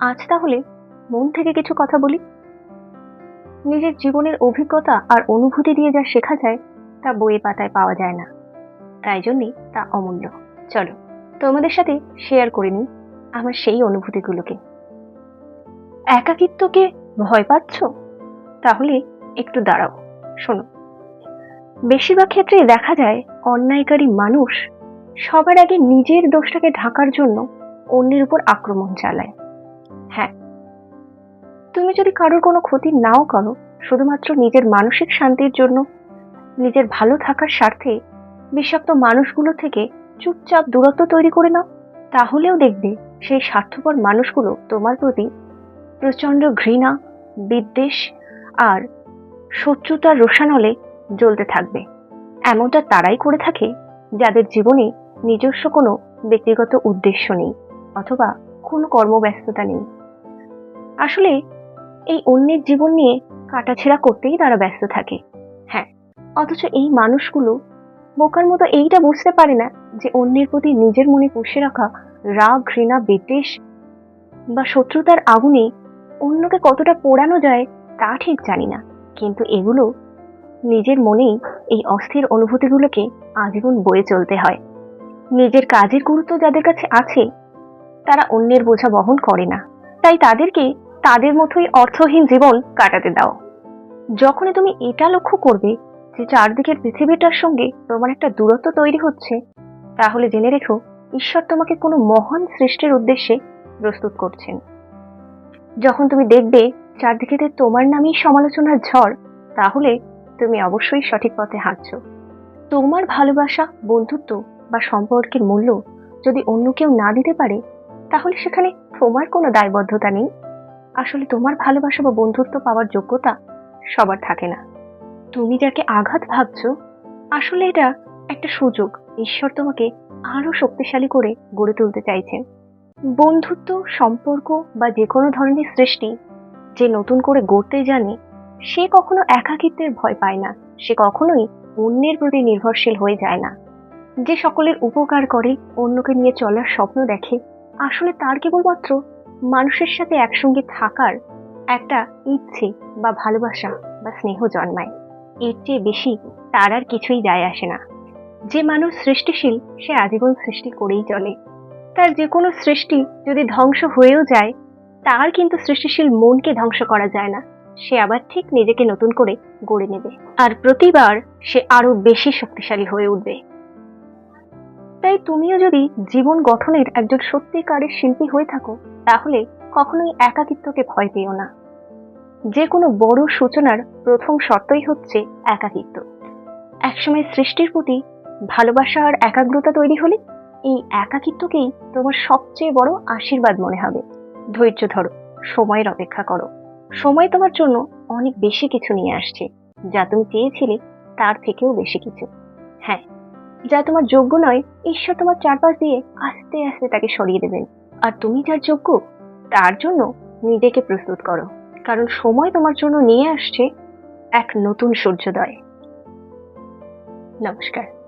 আজ তাহলে মন থেকে কিছু কথা বলি। নিজের জীবনের অভিজ্ঞতা আর অনুভূতি দিয়ে যা শেখা যায়, তা বইয়ে পাতায় পাওয়া যায় না। তাই জন্যই তা অমূল্য। চলো, তোমাদের সাথে শেয়ার করে নিই আমার সেই অনুভূতিগুলোকে। একাকিত্বকে ভয় পাচ্ছ? তাহলে একটু দাঁড়াও, শোনো। বেশিরভাগ ক্ষেত্রে দেখা যায় অন্যায়কারী মানুষ সবার আগে নিজের দোষটাকে ঢাকার জন্য অন্যের উপর আক্রমণ চালায়। হ্যাঁ। তুমি যদি কারোর কোনো ক্ষতি নাও করো, শুধুমাত্র নিজের মানসিক শান্তির জন্য, নিজের ভালো থাকার স্বার্থে বিষাক্ত মানুষগুলো থেকে চুপচাপ দূরত্ব তৈরি করে নাও, তাহলেও দেখবে সেই স্বার্থপর মানুষগুলো তোমার প্রতি প্রচণ্ড ঘৃণা, বিদ্বেষ আর শত্রুতার রোষানলে জ্বলতে থাকবে। এমনটা তারাই করে থাকে যাদের জীবনে নিজস্ব কোনো ব্যক্তিগত উদ্দেশ্য নেই অথবা কোনো কর্মব্যস্ততা নেই। আসলে এই অন্যের জীবন নিয়ে কাটাছেড়া করতেই তারা ব্যস্ত থাকে। হ্যাঁ অথচ এই মানুষগুলো বোকার মতো এইটা বুঝতে পারে না যে অন্যের প্রতি নিজের মনে পুষে রাখা রাগ, ঘৃণা, বিদ্বেষ বা শত্রুতার আগুনে অন্যকে কতটা পোড়ানো যায় তা ঠিক জানি না। কিন্তু এগুলো নিজের মনেই এই অস্থির অনুভূতিগুলোকে আজীবন বয়ে চলতে হয়। নিজের কাজের গুরুত্ব যাদের কাছে আছে, তারা অন্যের বোঝা বহন করে না। তাই তাদেরকে তাদের মতোই অর্থহীন জীবন কাটাতে দাও। যখনই তুমি এটা লক্ষ্য করবে যে চারদিকের পৃথিবীটার সঙ্গে তোমার একটা দূরত্ব তৈরি হচ্ছে, তাহলে জেনে রেখো, ঈশ্বর তোমাকে কোনো মহান সৃষ্টির উদ্দেশ্যে প্রস্তুত করছেন। যখন তুমি দেখবে চারদিকেতে তোমার নামেই সমালোচনার ঝড়, তাহলে তুমি অবশ্যই সঠিক পথে হাঁটছ। তোমার ভালোবাসা, বন্ধুত্ব বা সম্পর্কের মূল্য যদি অন্য কেউ না দিতে পারে, তাহলে সেখানে তোমার কোনো দায়বদ্ধতা নেই। আসলে তোমার ভালোবাসা বা বন্ধুত্ব পাওয়ার যোগ্যতা সবার থাকে না। তুমি যাকে আঘাত ভাবছ, আসলে এটা একটা সুযোগ। ঈশ্বর তোমাকে আরও শক্তিশালী করে গড়ে তুলতে চাইছেন। বন্ধুত্ব, সম্পর্ক বা যে কোনো ধরনের সৃষ্টি যে নতুন করে গড়তে জানে, সে কখনো একাকিত্বের ভয় পায় না। সে কখনোই অন্যের প্রতি নির্ভরশীল হয়ে যায় না। যে সকলের উপকার করে অন্যকে নিয়ে চলার স্বপ্ন দেখে, আসলে তার কেবলমাত্র মানুষের সাথে একসঙ্গে থাকার একটা ইচ্ছে বা ভালোবাসা বা স্নেহ জন্মায়। এর চেয়ে বেশি তার আর কিছুই যায় আসে না। যে মানুষ সৃষ্টিশীল, সে আজীবন সৃষ্টি করেই চলে। তার যে কোনো সৃষ্টি যদি ধ্বংস হয়েও যায়, তার কিন্তু সৃষ্টিশীল মনকে ধ্বংস করা যায় না। সে আবার ঠিক নিজেকে নতুন করে গড়ে নেবে। আর প্রতিবার সে আরও বেশি শক্তিশালী হয়ে উঠবে। তাই তুমিও যদি জীবন গঠনের একজন সত্যিকারের শিল্পী হয়ে থাকো, তাহলে কখনোই একাকিত্বকে ভয় পেও না। যে কোনো বড় সূচনার প্রথম শর্তই হচ্ছে একাকিত্ব। একসময় সৃষ্টির প্রতি ভালোবাসা আর একাগ্রতা তৈরি হলে এই একাকিত্বকেই তোমার সবচেয়ে বড় আশীর্বাদ মনে হবে। ধৈর্য ধরো, সময়ের অপেক্ষা করো। সময় তোমার জন্য অনেক বেশি কিছু নিয়ে আসছে, যা তুমি চেয়েছিলে তার থেকেও বেশি কিছু। হ্যাঁ যা তোমার যোগ্য নয়, ঈশ্বর তোমার চারপাশ দিয়ে আস্তে আস্তে তাকে সরিয়ে দেবেন। আর তুমি যার যোগ্য, তার জন্য নিজেকে প্রস্তুত করো। কারণ সময় তোমার জন্য নিয়ে আসছে এক নতুন সূর্যোদয়। নমস্কার।